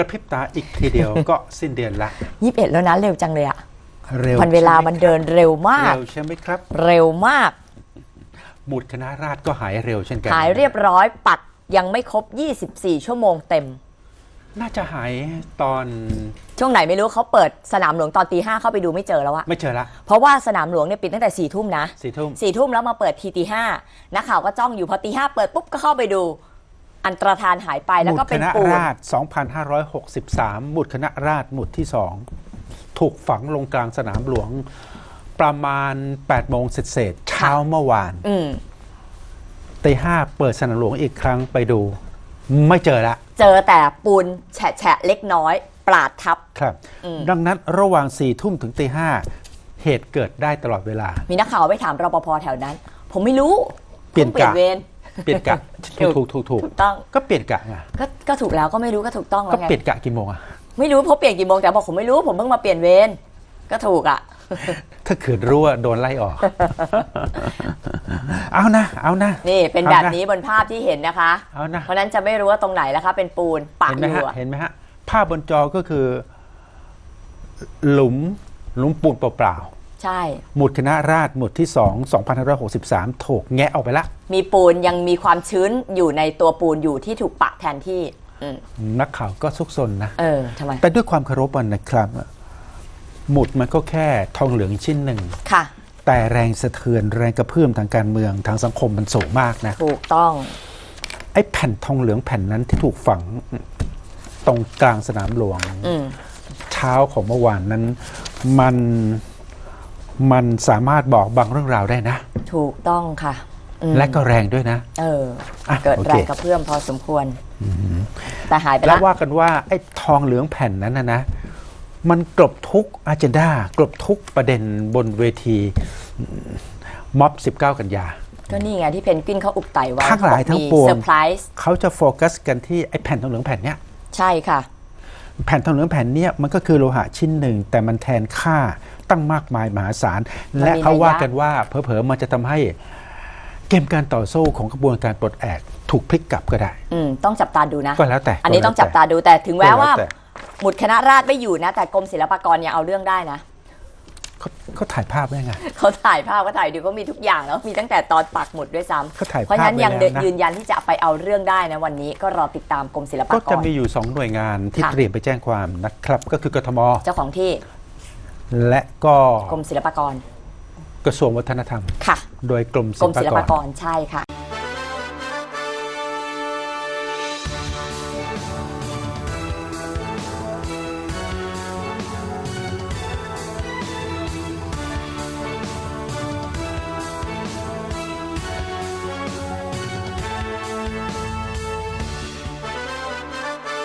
ระพริบตาอีกทีเดียวก็สิ้นเดือนละ ยี่สิบเอ็ดแล้วนะเร็วจังเลยอะเร็ววันเวลามันเดินเร็วมาก เร็วใช่ไหมครับ เร็วมาก หมุดคณะราษฎรก็หายเร็วเช่นกันหายเรียบร้อยปัดยังไม่ครบ 24 ชั่วโมงเต็ม น่าจะหายตอน ช่วงไหนไม่รู้เขาเปิดสนามหลวงตอนตีห้าเข้าไปดูไม่เจอแล้วอะไม่เจอละ เพราะว่าสนามหลวงเนี่ยปิดตั้งแต่สี่ทุ่มนะสี่ทุ่มสี่ทุ่มแล้วมาเปิดทีตีห้านักข่าวก็จ้องอยู่พอตีห้าเปิดปุ๊บก็เข้าไปดู อันตรธานหายไปแล้วก็หมุดเป็คนณะปูนราษฎร2563 หมุดคณะราษฎรหมุดที่2ถูกฝังลงกลางสนามหลวงประมาณ8โมงเศษๆเช้าเมื่อวานอืมตีห้าเปิดสนามหลวงอีกครั้งไปดู ไม่เจอละ เจอแต่ปูนแฉะแฉะๆเล็กน้อย ปราดทับครับอืมดังนั้นระหว่างสี่ทุ่มถึงตีห้าเหตุเกิดได้ตลอดเวลา มีนักข่าวไปถามรปภแถวนั้น ผมไม่รู้เปลี่ยนพิ่งเปลี่ยกะนเวร เปลี่ยนกะถูถูกกถูกถูกถูกถูกต้องก็เปลี่ยนกะไงก็ก็ถูกแล้วก็ไม่รู้ก็ถูกต้องก็แล้วไงเปลี่ยนกะกี่โมงอะไม่รู้เพราะเปลี่ยนกี่โมงแต่บอกผมไม่รู้ผมเพิ่งมาเปลี่ยนเวรก็ถูกอะ ถ้าขืนรู้ว่าโดนไล่ออก เอานะ เอานะ นี่เป็นเอานะแบบนี้บนภาพที่เห็นนะคะ เอานะ เพราะฉะนั้นจะไม่รู้ว่าตรงไหนแล้วคะเป็นปูนปะเห็นอไหมยู่ฮะอะเห็นไหมฮะภาพบนจอก็คือ หลุมหลุมปูนเปล่า ใช่ๆหมุดคณะราษฎรหมุดที่ 2 2563 ถูกแงะออกไปละ มีปูนยังมีความชื้นอยู่ในตัวปูนอยู่ที่ถูกปะแทนที่อืมนักข่าวก็ซุกซนนะ เออทำไม แต่ด้วยความเคารพอะนะครับ หมุดมันก็แค่ทองเหลืองชิ้นหนึ่ง ค่ะ แต่แรงสะเทือนแรงกระเพื่อมทางการเมืองทางสังคมมันสูงมากนะ ถูกต้อง ไอ้แผ่นทองเหลืองแผ่นนั้นที่ถูกฝังตรงกลางสนามหลวงอืม เช้าของเมื่อวานนั้นมัน มันสามารถบอกบางเรื่องราวได้นะ ถูกต้องค่ะอืมและก็แรงด้วยนะ เออ อะเกิดโอเค แรงกระเพื่อมพอสมควร แต่หายไปแล้แล้ววว่ากันว่าไอ้ทองเหลืองแผ่นนั้นนะนะ มันกลบทุกอาจ n d a กลบทุกประเด็นบนเวทีม็อบ19 กันยา ก็นี่ไงที่เพนกวินเขาอุบไต่ไว้ทั้งหลายทั้งปวง เซอร์ไพรส์เขาจะโฟกัสกันที่ไอ้แผ่นทองเหลืองแผ่นเนี้ย ใช่ค่ะ แผ่นทองเหลืองแผ่นเนี้ยมันก็คือโลหะชิ้นหนึ่ง แต่มันแทนค่าตั้งมากมายมหาศาลมันมีและเขาว่านัยยะกันว่าเผลอๆมันจะทำให้เกมการต่อสู้ของกระบวนการปลดแอกถูกพลิกกลับก็ได้อืมต้องจับตาดูนะก็แล้วแต่ อันนี้ก็แล้วต้องจับตาดูแต่ถึงแม้ว่าก็แล้วแต่หมุดคณะราษฎรไม่อยู่นะ แต่กรมศิลปากรยังเอาเรื่องได้นะ เขาเขาถ่ายภาพได้ไงเขาถ่ายภาพก็ถ่ายดูก็มีทุกอย่างแล้วมีตั้งแต่ตอนปักหมุดด้วยซ้ำเขาถ่ายเพราะฉะนั้นภาพไว้ยังแล้วนะยืนยันที่จะไปเอาเรื่องได้นะวันนี้ก็รอติดตามกรมศิลก็ปากจะรมีอยู่สองหน่วยงานที่ค่ะเตรียมไปแจ้งความนะครับ ก็คือกทมเจ้าของที่ และก็กรมศิลปากร กระทรวงวัฒนธรรมค่ะ โดยกรมกรมศิศิลลปาปากกรใช่ค่ะ